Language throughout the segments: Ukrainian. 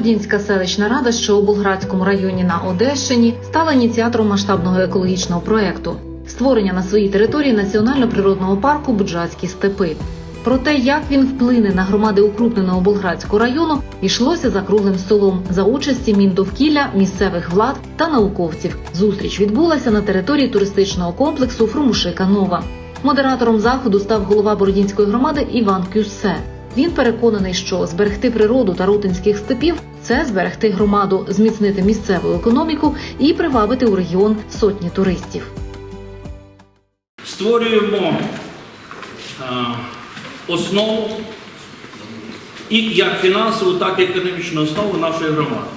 Бородінська селищна рада, що у Болградському районі на Одещині, стала ініціатором масштабного екологічного проєкту створення на своїй території національно-природного парку Буджацькі степи. Про те, як він вплине на громади укрупненого Болградського району, йшлося за круглим столом за участі Міндовкілля, місцевих влад та науковців. Зустріч відбулася на території туристичного комплексу Фрумушика Нова. Модератором заходу став голова Бородінської громади Іван Кюссе. Він переконаний, що зберегти природу та рутинських степів це зберегти громаду, зміцнити місцеву економіку і привабити у регіон сотні туристів. створюємо е, основу і як фінансову, так і економічну основу нашої громади.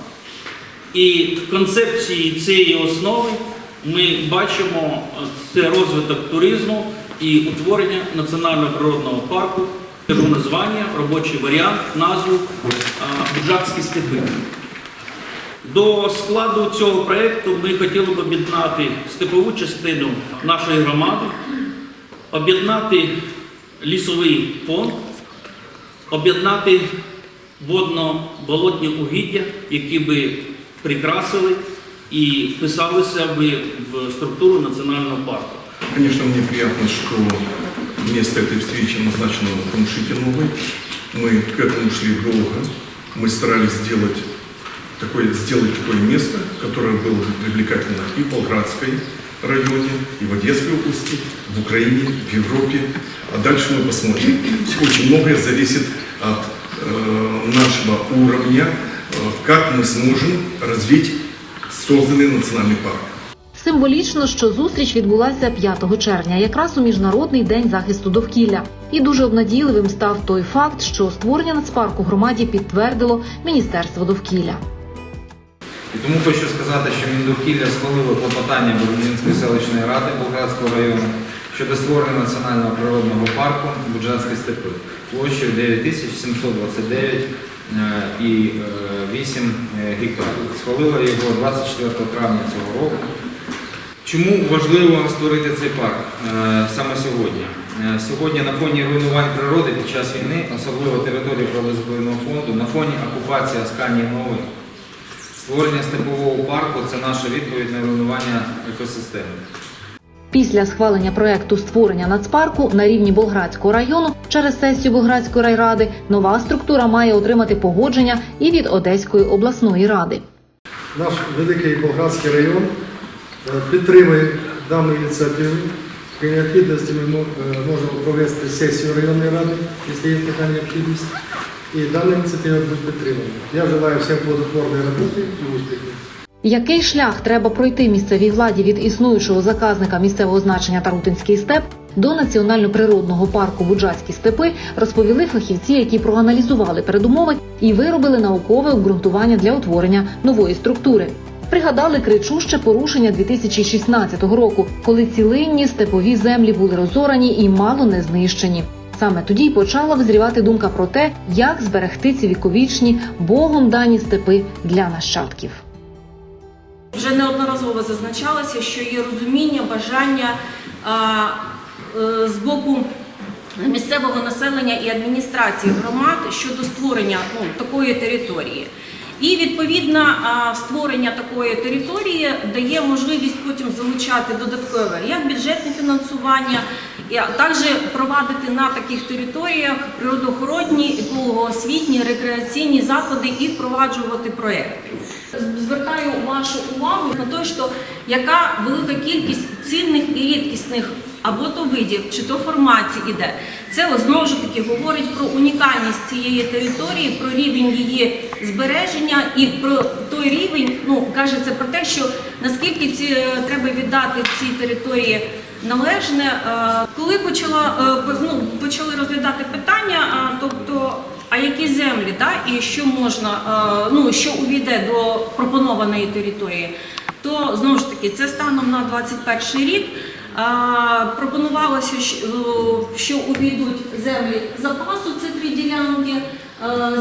І в концепції цієї основи ми бачимо е, це розвиток туризму і утворення національного природного парку. Кажу названня, робочий варіант, назву Буджакські степи. До складу цього проєкту ми хотіли б об'єднати степову частину нашої громади, об'єднати лісовий фонд, об'єднати водно-болотні угіддя, які би прикрасили і вписалися би в структуру національного парку. Конечно, мне приятно, что место этой встречи назначено в Камшите Новой. Мы к этому шли долго. Мы старались сделать такое, сделать такое место, которое было бы привлекательно и в Болградской районе, и в Одесской области, в Украине, в Европе. А дальше мы посмотрим. Очень многое зависит от э, нашего уровня, э, как мы сможем развить созданный национальный парк. Символічно, що зустріч відбулася 5 червня, якраз у міжнародний день захисту довкілля. І дуже обнадійливим став той факт, що створення нацпарку громаді підтвердило Міністерство довкілля. І тому хочу сказати, що Міндовкілля схвалило клопотання Бородінської селищної ради Болградського району щодо створення національного природного парку Буджанські степи площею 9729 е, е, 8 гектарів. Схвалила його 24 травня цього року. Чому важливо створити цей парк е, саме сьогодні? Е, Сьогодні на фоні руйнувань природи під час війни, особливо території природозаповідного фонду, на фоні окупації Асканії Нової, створення степового парку це наша відповідь на руйнування екосистеми. Після схвалення проекту створення нацпарку на рівні Болградського району через сесію Болградської райради нова структура має отримати погодження і від Одеської обласної ради. Наш великий Болградський район підтримує дану ініціативу. При необхідності ми е, можемо провести сесію районної ради, якщо є така необхідність. І дана ініціатива буде підтримана. Я желаю всім плодотворної роботи і успіхів. Який шлях треба пройти місцевій владі від існуючого заказника місцевого значення Тарутинський степ до національно-природного парку Буджацькі степи, розповіли фахівці, які проаналізували передумови і виробили наукове обґрунтування для утворення нової структури. Пригадали кричуще порушення 2016 року, коли цілинні степові землі були розорані і мало не знищені. Саме тоді й почала визрівати думка про те, як зберегти ці віковічні богом дані степи для нащадків. Вже неодноразово зазначалося, що є розуміння, бажання а, е, з боку місцевого населення і адміністрації громад щодо створення ну, такої території. І відповідно створення такої території дає можливість потім залучати додаткове як бюджетне фінансування, а також провадити на таких територіях природоохоронні, екологоосвітні, рекреаційні заходи і впроваджувати проекти. Звертаю вашу увагу на те, що яка велика кількість цінних і рідкісних або то видів, чи то формацій іде. Це знову ж таки говорить про унікальність цієї території, про рівень її збереження і про той рівень, ну кажеться про те, що наскільки ці е, треба віддати цій території належне. Е, Коли почала е, ну, почали розглядати питання, тобто. А які землі, да, і що можна, ну що увійде до пропонованої території, то знову ж таки це станом на 21 рік. Пропонувалося, що- увійдуть землі запасу, це три ділянки,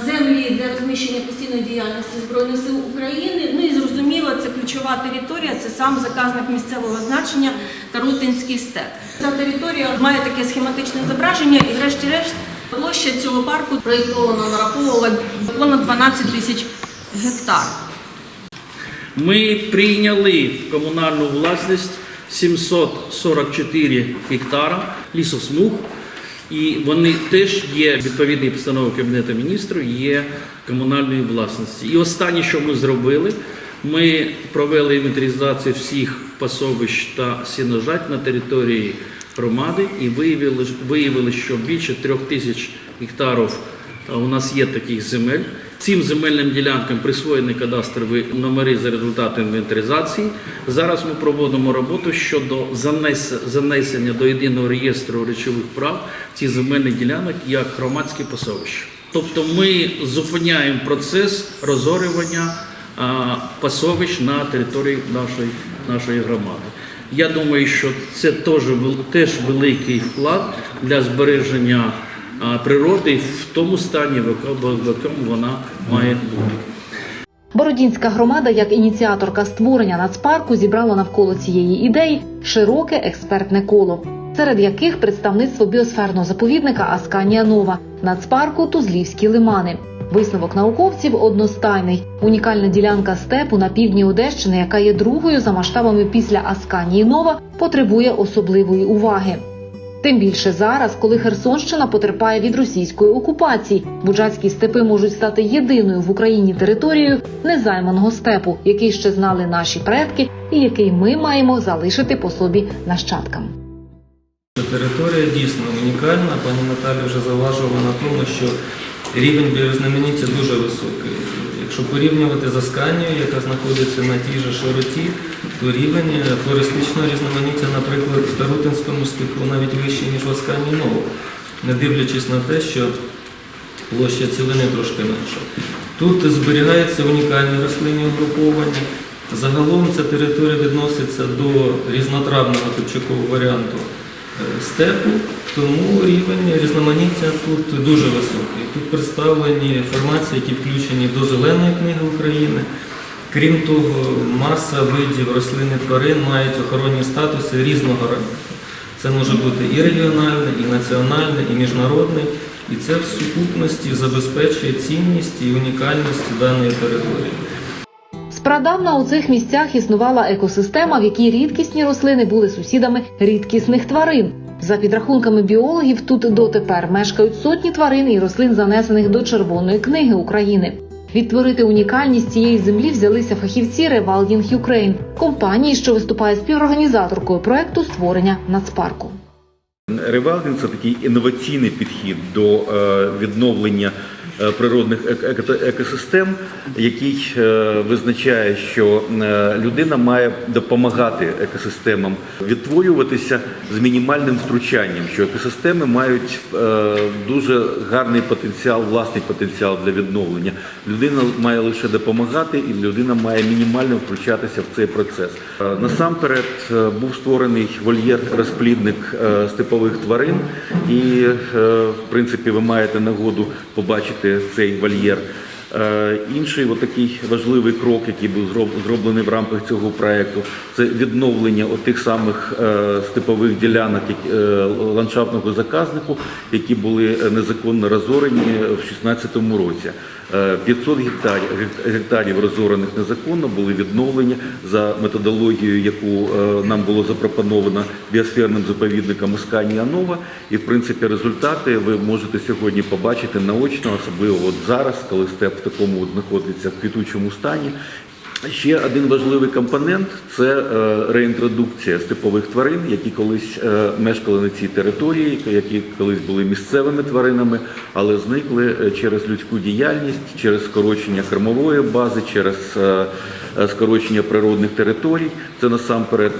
землі для розміщення постійної діяльності Збройних сил України. Ну і зрозуміло, це ключова територія, це сам заказник місцевого значення Тарутинський степ. Ця територія має таке схематичне зображення і, врешті-решт, площа цього парку проєктовано нараховувала понад 12 тисяч гектар. Ми прийняли комунальну власність 744 гектара лісосмуг, і вони теж є відповідні постанови Кабінету міністрів, є комунальної власності. І останнє, що ми зробили, ми провели інвентаризацію всіх пасовищ та сіножать на території громади і виявили, виявили що більше трьох тисяч гектарів У нас є таких земель. Цим земельним ділянкам присвоєні кадастрові номери за результатом інвентаризації. Зараз ми проводимо роботу щодо занесення до єдиного реєстру речових прав ці земельних ділянок як громадські пасовища. Тобто ми зупиняємо процес розорювання пасовищ на території нашої, нашої громади. Я думаю, що це теж, великий вклад для збереження природи в тому стані, в якому, вона має бути. Бородінська громада, як ініціаторка створення нацпарку, зібрала навколо цієї ідеї широке експертне коло, серед яких представництво біосферного заповідника Асканія Нова, нацпарку Тузлівські лимани. Висновок науковців одностайний. Унікальна ділянка степу на півдні Одещини, яка є другою за масштабами після Асканії Нова, потребує особливої уваги. Тим більше зараз, коли Херсонщина потерпає від російської окупації, буджацькі степи можуть стати єдиною в Україні територією незайманого степу, який ще знали наші предки, і який ми маємо залишити по собі нащадкам. Територія дійсно унікальна. Пані Наталя вже зауважувала на тому, що рівень біорізноманіття дуже високий. Якщо порівнювати з Асканією, яка знаходиться на тій же широті, то рівень флористичного різноманіття, наприклад, в Тарутинському степу навіть вищий, ніж в Асканії Нову, не дивлячись на те, що площа цілини трошки менша. Тут зберігаються унікальні рослинні угруповання. Загалом ця територія відноситься до різнотравного тупчакового варіанту е, степу, тому рівень різноманіття тут дуже високий. Тут представлені формації, які включені до зеленої книги України. Крім того, маса видів рослин і тварин мають охоронні статуси різного рангу. Це може бути і регіональний, і національний, і міжнародний. І це в сукупності забезпечує цінність і унікальність даної території. Спрадавна у цих місцях існувала екосистема, в якій рідкісні рослини були сусідами рідкісних тварин. За підрахунками біологів, тут дотепер мешкають сотні тварин і рослин, занесених до Червоної книги України. Відтворити унікальність цієї землі взялися фахівці Rewilding Ukraine, компанії, що виступає співорганізаторкою проекту створення нацпарку. Ревелдинг це такий інноваційний підхід до е, відновлення природних ек- еко- екосистем, який е, визначає, що е, людина має допомагати екосистемам відтворюватися з мінімальним втручанням, що екосистеми мають е, дуже гарний потенціал, власний потенціал для відновлення. Людина має лише допомагати, і людина має мінімально втручатися в цей процес. Е, Насамперед е, був створений вольєр-розплідник е, степових тварин, і е, в принципі ви маєте нагоду побачити цей вольєр. Е, Інший отакий важливий крок, який був зроблений в рамках цього проекту, це відновлення отих самих е, степових ділянок е, ландшафтного заказнику, які були незаконно розорені в 2016 році. Е, 500 гектарів, гектарів розорених незаконно були відновлені за методологією, яку е, нам було запропоновано біосферним заповідником Ісканія Нова. І в принципі результати ви можете сьогодні побачити наочно, особливо от зараз, коли степ в такому знаходиться в квітучому стані. Ще один важливий компонент це е, реінтродукція степових тварин, які колись е, мешкали на цій території, які колись були місцевими тваринами, але зникли е, через людську діяльність, через скорочення кормової бази, через скорочення природних територій. Це насамперед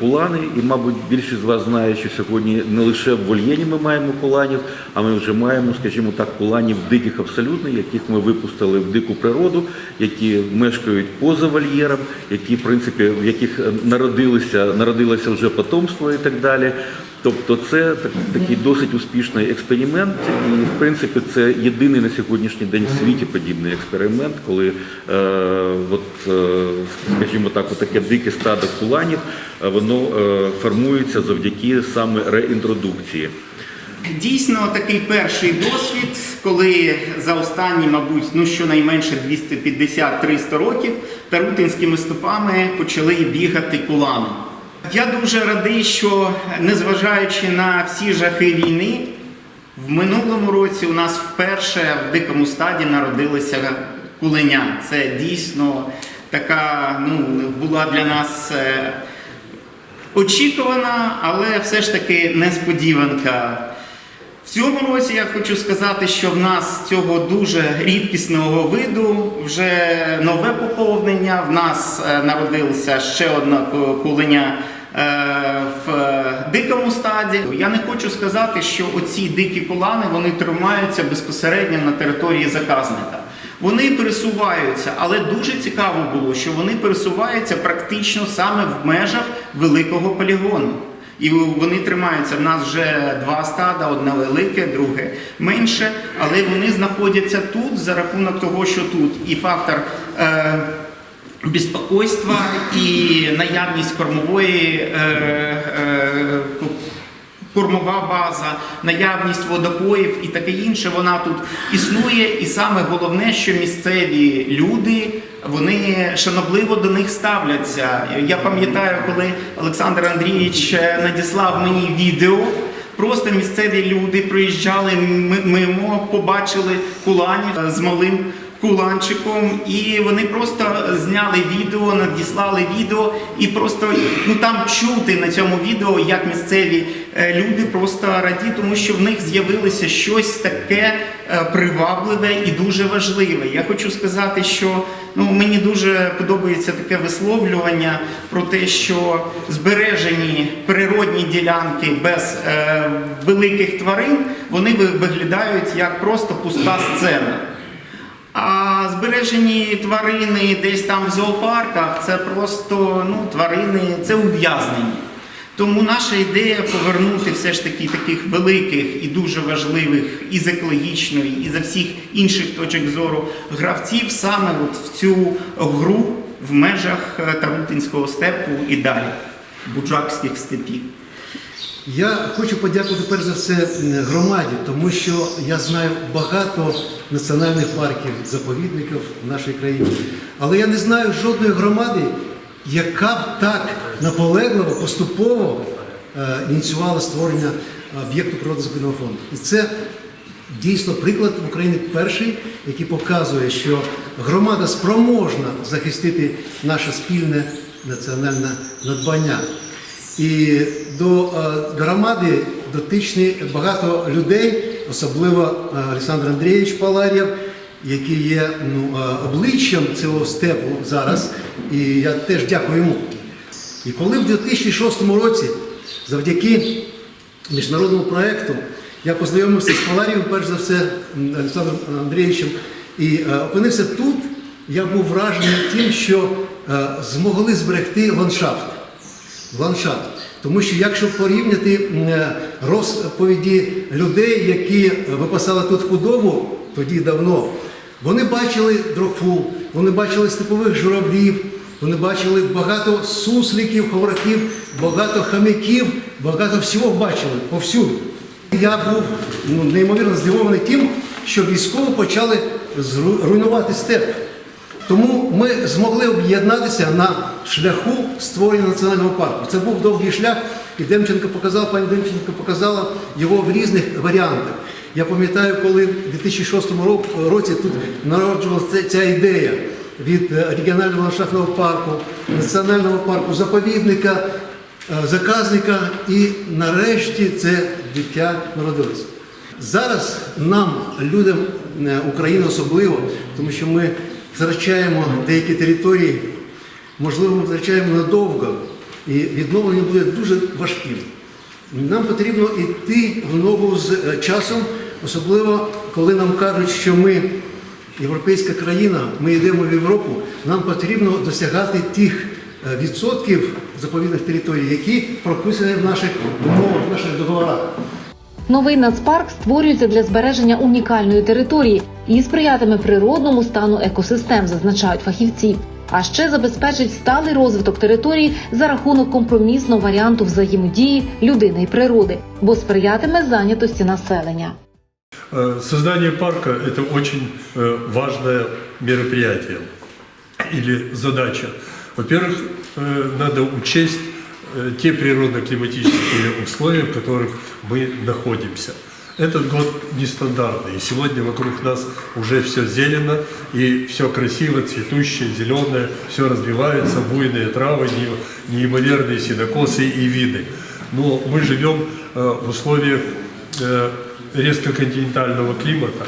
кулани. І, мабуть, більшість з вас знає, що сьогодні не лише в вольєні ми маємо куланів, а ми вже маємо, скажімо так, куланів диких абсолютно, яких ми випустили в дику природу, які мешкають поза вольєром, які, в принципі, в яких е, народилися, народилося вже потомство і так далі. Тобто це так- такий досить успішний експеримент, і в принципі це єдиний на сьогоднішній день в світі подібний експеримент, коли е, от, е, скажімо так, таке дике стадо куланів, е, воно е, формується завдяки саме реінтродукції. Дійсно, такий перший досвід, коли за останні, мабуть, ну щонайменше 250-300 років тарутинськими стопами почали бігати кулани. Я дуже радий, що незважаючи на всі жахи війни, в минулому році у нас вперше в дикому стаді народилися куленя. Це дійсно така ну, була для нас е, очікувана, але все ж таки несподіванка. Цьому році я хочу сказати, що в нас цього дуже рідкісного виду вже нове поповнення. В нас е, народилася ще одна ку- куленя е, в е, дикому стаді. Я не хочу сказати, що оці дикі кулани вони тримаються безпосередньо на території заказника. Вони пересуваються, але дуже цікаво було, що вони пересуваються практично саме в межах великого полігону. І вони тримаються. В нас вже два стада, одне велике, друге менше, але вони знаходяться тут за рахунок того, що тут і фактор е, безпокойства, і наявність кормової е, е, кормова база, наявність водопоїв і таке інше, вона тут існує. І саме головне, що місцеві люди вони шанобливо до них ставляться. Я пам'ятаю, коли Олександр Андрійович е, надіслав мені відео. Просто місцеві люди приїжджали мимо, побачили куланів е, з малим куланчиком, і вони просто зняли відео, надіслали відео, і просто ну там чути на цьому відео, як місцеві е, люди просто раді, тому що в них з'явилося щось таке е, привабливе і дуже важливе. Я хочу сказати, що ну мені дуже подобається таке висловлювання про те, що збережені природні ділянки без е, великих тварин вони ви- виглядають як просто пуста сцена. А збережені тварини десь там в зоопарках це просто ну, тварини, це ув'язнені. Тому наша ідея повернути все ж таки таких великих і дуже важливих і з екологічної, і за всіх інших точок зору гравців саме от в цю гру в межах е, Тарутинського степу і далі, буджакських степів. Я хочу подякувати перш за все громаді, тому що я знаю багато національних парків, заповідників в нашій країні. Але я не знаю жодної громади, яка б так наполегливо, поступово е, ініціювала створення об'єкту природно-заповідного фонду. І це дійсно приклад в Україні перший, який показує, що громада спроможна захистити наше спільне національне надбання. І до е, громади дотичні багато людей, особливо е, Олександр Андрійович Паларєв, який є ну, е, обличчям цього степу зараз. І я теж дякую йому. І коли в 2006 році, завдяки міжнародному проєкту, я познайомився з Паларієм, перш за все, Олександром Андрійовичем, і опинився тут, я був вражений тим, що змогли зберегти ландшафт ландшафт. Тому що якщо порівняти е, розповіді людей, які випасали тут худобу тоді давно, вони бачили дрофу, вони бачили степових журавлів, вони бачили багато сусликів, ховраків, багато хам'яків, багато всього бачили повсюди. Я був ну, неймовірно здивований тим, що військові почали руйнувати степ. Тому ми змогли об'єднатися на шляху створення національного парку. Це був довгий шлях, і Демченко показав, пані Демченко показала його в різних варіантах. Я пам'ятаю, коли в 2006 ро- році тут народжувалася ця- ідея від е, регіонального ландшафтного парку, національного парку, заповідника, е, заказника, і нарешті це дитя народилося. Зараз нам, людям е, України особливо, тому що ми втрачаємо деякі території, можливо, ми втрачаємо надовго, і відновлення буде дуже важким. Нам потрібно йти в ногу з е, часом, особливо коли нам кажуть, що ми європейська країна, ми йдемо в Європу, нам потрібно досягати тих е, відсотків заповідних територій, які прописані в наших умовах, в наших договорах. Новий нацпарк створюється для збереження унікальної території і сприятиме природному стану екосистем, зазначають фахівці. а ще забезпечить сталий розвиток території за рахунок компромісного варіанту взаємодії людини і природи, бо сприятиме зайнятості населення. Э, Создание парка – это очень э, важное мероприятие или задача. Во-первых, э, надо учесть э, те природно-климатические условия, в которых мы находимся. Этот год нестандартный, и сегодня вокруг нас уже все зелено, и все красиво, цветущее, зеленое, все развивается, буйные травы, не- неимоверные синокосы и виды. Но мы живем э, в условиях э, резко континентального климата,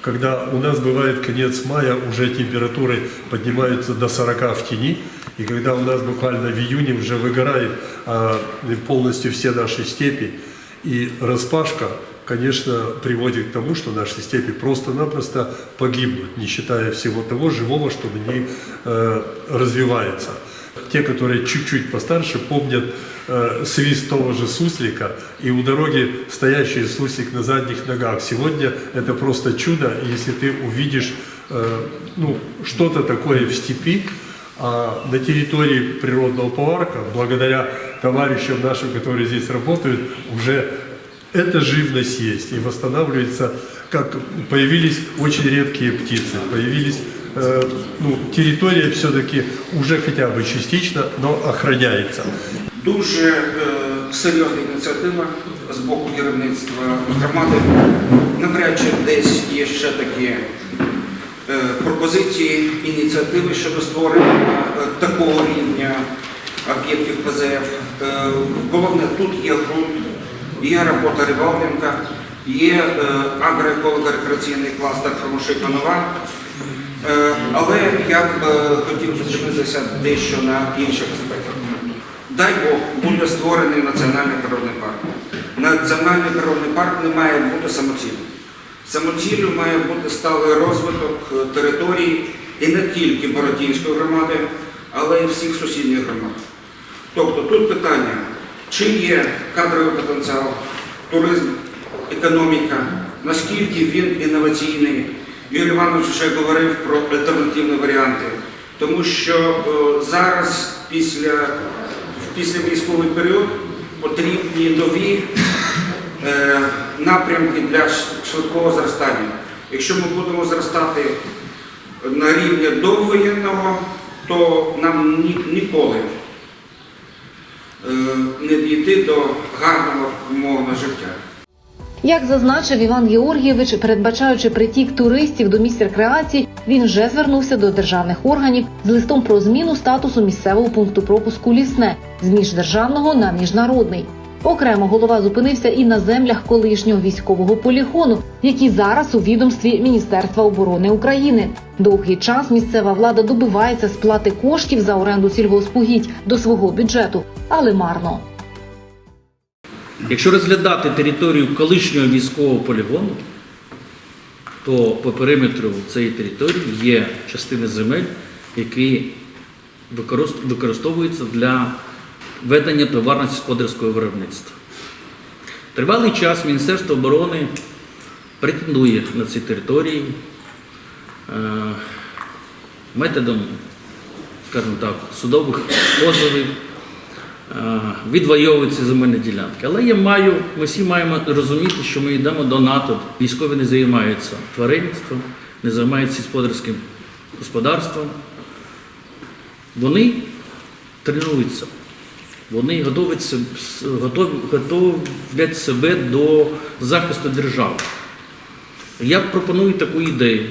когда у нас бывает конец мая, уже температуры поднимаются до 40 в тени, и когда у нас буквально в июне уже выгорает а, полностью все наши степи, и распашка, конечно, приводит к тому, что наши степи просто-напросто погибнут, не считая всего того живого, что на ней э, развивается. Те, которые чуть-чуть постарше, помнят э, свист того же суслика и у дороги стоящий суслик на задних ногах. Сегодня это просто чудо, если ты увидишь э, ну, что-то такое в степи, а на территории природного парка, благодаря товарищам нашим, которые здесь работают, уже эта живность есть и восстанавливается, как появились очень редкие птицы, появились, э, ну, территория все-таки уже хотя бы частично, но охраняется. Дуже е, серйозна ініціатива з боку керівництва громади. Навряд чи десь є ще такі е, Пропозиції, ініціативи щодо створення е, такого рівня об'єктів ПЗФ. Е, головне, тут є ґрунт, є робота рибалника, є е, агроеколого-рекреаційний кластер Хромошика-Нова. Е, Але я б е, хотів зупинитися дещо на інших аспектах. Дай Бог, буде створений національний природний парк. Національний природний парк не має бути самоціллю. Самоціллю має бути сталий розвиток е, територій і не тільки Бородінської громади, але й всіх сусідніх громад. Тобто тут питання, чи є кадровий потенціал, туризм, економіка, наскільки він інноваційний. Юрій Іванович вже говорив про альтернативні варіанти, тому що е, зараз після, в післявійськовий період потрібні нові напрямки для швидкого зростання. Якщо ми будемо зростати на рівні довоєнного, то нам ні- ніколи е, не дійти до гарного умовного життя. Як зазначив Іван Георгійович, передбачаючи притік туристів до місць рекреації, він вже звернувся до державних органів з листом про зміну статусу місцевого пункту пропуску лісне з міждержавного на міжнародний. Окремо голова зупинився і на землях колишнього військового полігону, які зараз у відомстві Міністерства оборони України. Довгий час місцева влада добивається сплати коштів за оренду сільгоспугідь до свого бюджету, але марно. Якщо розглядати територію колишнього військового полігону, то по периметру цієї території є частини земель, які використ- використовуються для ведення товарно-сільськогосподарського виробництва. Тривалий час Міністерство оборони претендує на ці території е, методом, скажімо так, судових позовів е, ці земельні ділянки. Але я маю, ми всі маємо розуміти, що ми йдемо до НАТО. Військові не займаються тваринництвом, не займаються сільськогосподарським господарством. Вони тренуються, вони готують себе- готов- готовлять себе до захисту держави. Я пропоную таку ідею.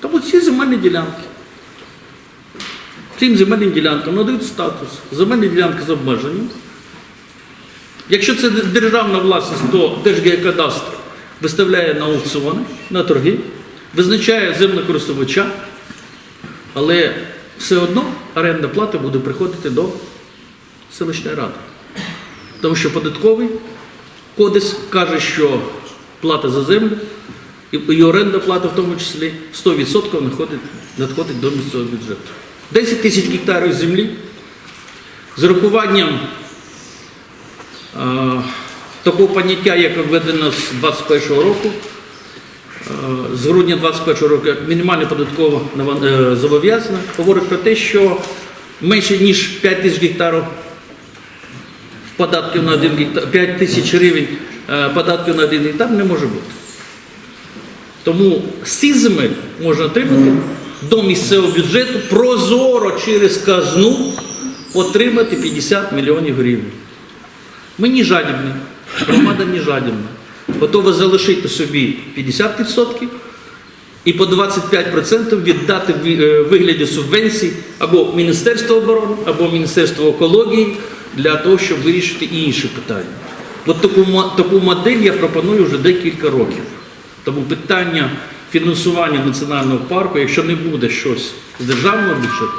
Тому ці земельні ділянки. Цим земельним ділянкам надають статус. Земельні ділянки з обмеженням. Якщо це державна власність, то Держгеокадастр виставляє на аукціони, на торги, визначає землекористувача, але все одно орендна плата буде приходити до селищної ради. Тому що податковий кодекс каже, що плата за землю і, орендна плата в тому числі 100% надходить, надходить до місцевого бюджету. 10 тисяч гектарів землі з урахуванням е, такого поняття, яке введено з 21 року, з грудня 2021 року мінімальне податкове наван- е, зобов'язання говорить про те, що менше ніж 5 тисяч гектарів податків на 1 гектар, 5 тисяч гривень е, податків на 1 гектар не може бути. Тому земель можна отримати до місцевого бюджету прозоро через казну отримати 50 мільйонів гривень. Ми не жадібні, громада не жадібна. Готова залишити собі 50% і по 25% віддати в е, вигляді субвенцій або Міністерство оборони, або Міністерство екології для того, щоб вирішити і інші питання. От таку, таку модель я пропоную вже декілька років. Тому питання фінансування національного парку, якщо не буде щось з державного бюджету,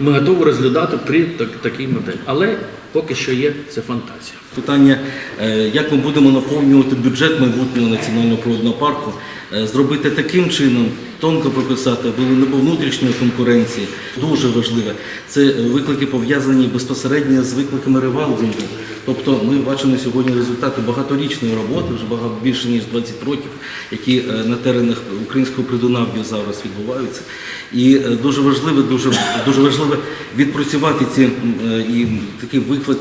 ми готові розглядати при так, такій моделі. Але поки що є це фантазія. Питання, е, як ми будемо наповнювати бюджет майбутнього національного природного парку, е, зробити таким чином, тонко прописати, аби не було внутрішньої конкуренції. Дуже важливе. Це е, виклики пов'язані безпосередньо з викликами ревалдингу. Тобто ми бачимо сьогодні результати багаторічної роботи, вже багато більше ніж 20 років, які е, на теренах українського придунав'я зараз відбуваються. І е, дуже важливо, дуже, дуже важливо відпрацювати ці і такий виклик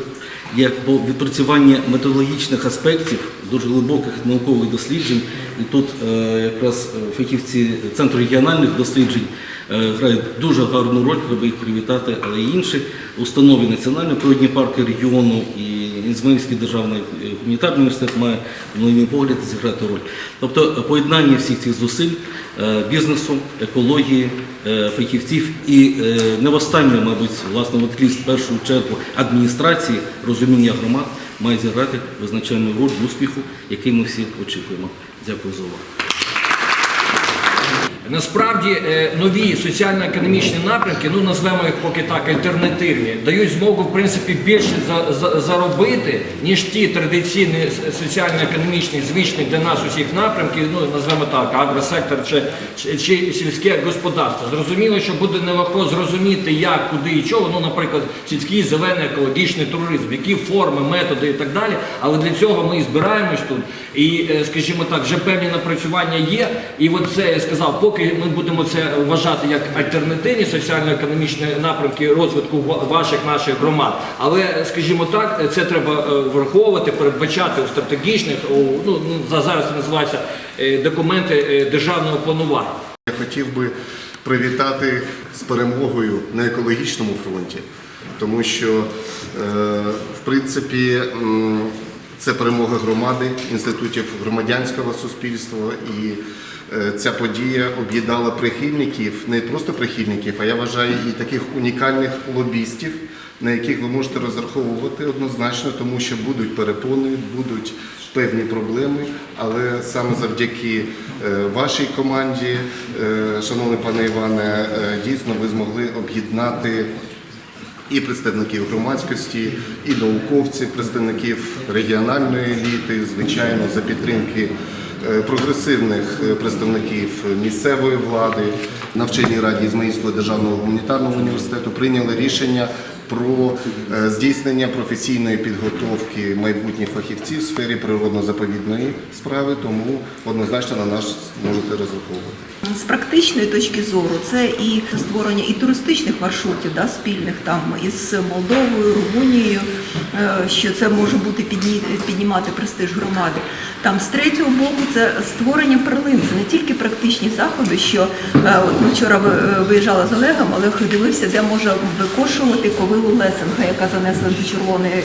як по відпрацювання методологічних аспектів, дуже глибоких наукових досліджень. І тут е, якраз е, фахівці Центру регіональних досліджень е, грають дуже гарну роль, треба їх привітати, але й інші установи національної природні парки регіону і Ізмаїльський державний е, гуманітарний університет має, на мій погляд, зіграти роль. Тобто е, поєднання всіх цих зусиль е, бізнесу, екології, фахівців і не в останнє, мабуть, власне, в першу чергу адміністрації, розуміння громад має зіграти визначальну роль в успіху, який ми всі очікуємо. Дякую за увагу. Насправді е, нові соціально-економічні напрямки, ну назвемо їх поки так, альтернативні, дають змогу в принципі більше за, за- заробити, ніж ті традиційні соціально-економічні, звичні для нас усіх напрямки, ну назвемо так, агросектор чи, чи, чи сільське господарство. Зрозуміло, що буде нелегко зрозуміти, як, куди і чого. Ну, наприклад, сільський зелений екологічний туризм, які форми, методи і так далі. Але для цього ми і збираємось тут. І, е, скажімо так, вже певні напрацювання є. І от це я сказав, поки ми будемо це вважати як альтернативні соціально-економічні напрямки розвитку ваших наших громад. Але, скажімо так, це треба е, враховувати, передбачати у стратегічних, у, ну, ну, за- зараз це називається е, документи е, державного планування. Я хотів би привітати з перемогою на екологічному фронті, тому що, в принципі, це перемога громади, інститутів громадянського суспільства і ця подія об'єднала прихильників, не просто прихильників, а я вважаю і таких унікальних лобістів, на яких ви можете розраховувати однозначно, тому що будуть перепони, будуть певні проблеми, але саме завдяки е, вашій команді, е, шановний пане Іване, е, дійсно ви змогли об'єднати і представників громадськості, і науковців, представників регіональної еліти, звичайно, за підтримки е, прогресивних е, представників місцевої влади, навчальній раді Ізмаїльського державного гуманітарного університету прийняли рішення про е, здійснення професійної підготовки майбутніх фахівців в сфері природно-заповідної справи, тому однозначно на нас можете розраховувати. З практичної точки зору це і створення і туристичних маршрутів, да, спільних там із Молдовою, Румунією, е, що це може бути підні- піднімати престиж громади. Там з третього боку це створення перлин, це не тільки практичні заходи, що е, от ми вчора ви- виїжджали з Олегом, Олег дивився, де може викошувати ковилу Лесенга, яка занесена до червоної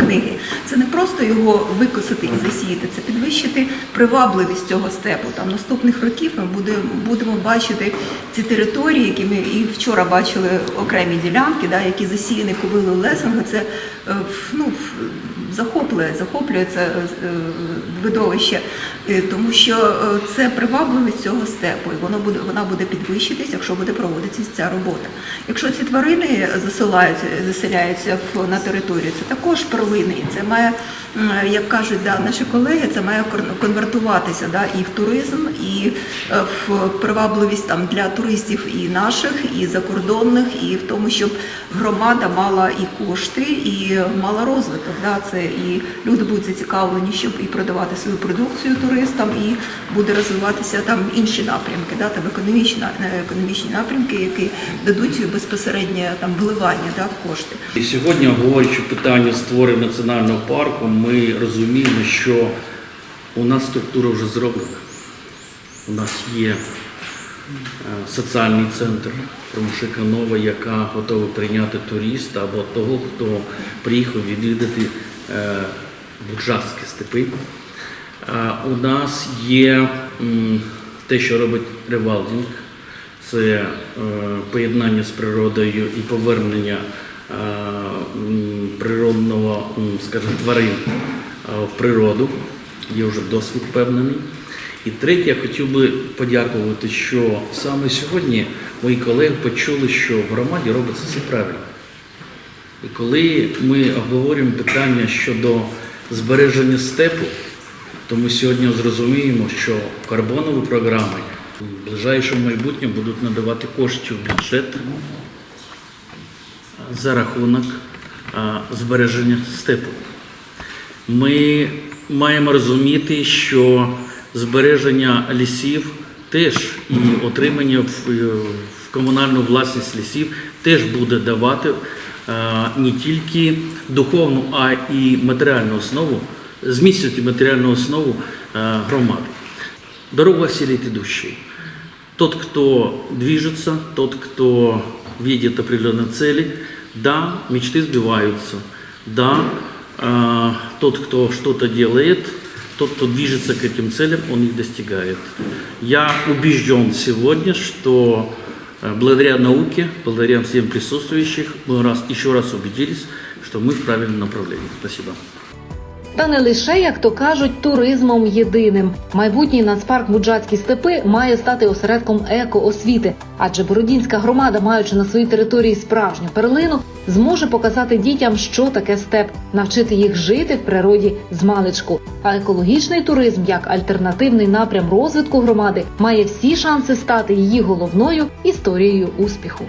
книги. Це не просто його викосити і засіяти, це підвищити привабливість цього степу. Там наступних років ми буде, будемо бачити ці території, які ми і вчора бачили окремі ділянки, да, які засіяні ковилою Лесенга. Це е, ну, захоплює, захоплює це е, видовище, е, тому що е, це привабливість цього степу, і воно буде, вона буде підвищитись, якщо буде проводитися ця робота. Якщо ці тварини засилаються, заселяються на територію, це також перлини, і це має, як кажуть да, наші колеги, це має кон- конвертуватися да, і в туризм, і в привабливість там для туристів і наших, і закордонних, і в тому, щоб громада мала і кошти, і мала розвиток. Да? Це і люди будуть зацікавлені, щоб і продавати свою продукцію туристам, і буде розвиватися там інші напрямки, да? там економічні, економічні напрямки, які дадуть безпосереднє там вливання да, в кошти. І сьогодні, обговорюючи питання створення національного парку, ми розуміємо, що у нас структура вже зроблена. У нас є е, соціальний центр Промишика Нова, яка готова прийняти туриста або того, хто приїхав відвідати е, степи. Е, У нас є те, що робить ревалдінг, це е, поєднання з природою і повернення природного, скажімо, тварин в природу. Є вже досвід впевнений. І третє, я хотів би подякувати, що саме сьогодні мої колеги почули, що в громаді робиться все правильно. І коли ми обговорюємо питання щодо збереження степу, то ми сьогодні зрозуміємо, що карбонові програми в ближайшому майбутньому будуть надавати коштів в бюджет за рахунок збереження степу. Ми маємо розуміти, що збереження лісів теж і отримання в, комунальну власність лісів теж буде давати не тільки духовну, а і матеріальну основу, зміцнювати матеріальну основу а, громади. Дорога осилит идущий. Тот, кто движется, тот, кто видит определенные цели, да, мечты сбиваются, да, э, тот, кто что-то делает, тот, кто движется к этим целям, он их достигает. Я убежден сегодня, что э, благодаря науке, благодаря всем присутствующих, мы раз, еще раз убедились, что мы в правильном направлении. Спасибо. Та не лише, як то кажуть, туризмом єдиним. Майбутній нацпарк Буджацькі степи має стати осередком екоосвіти, адже Бородінська громада, маючи на своїй території справжню перлину, зможе показати дітям, що таке степ, навчити їх жити в природі з маличку. А екологічний туризм, як альтернативний напрям розвитку громади, має всі шанси стати її головною історією успіху.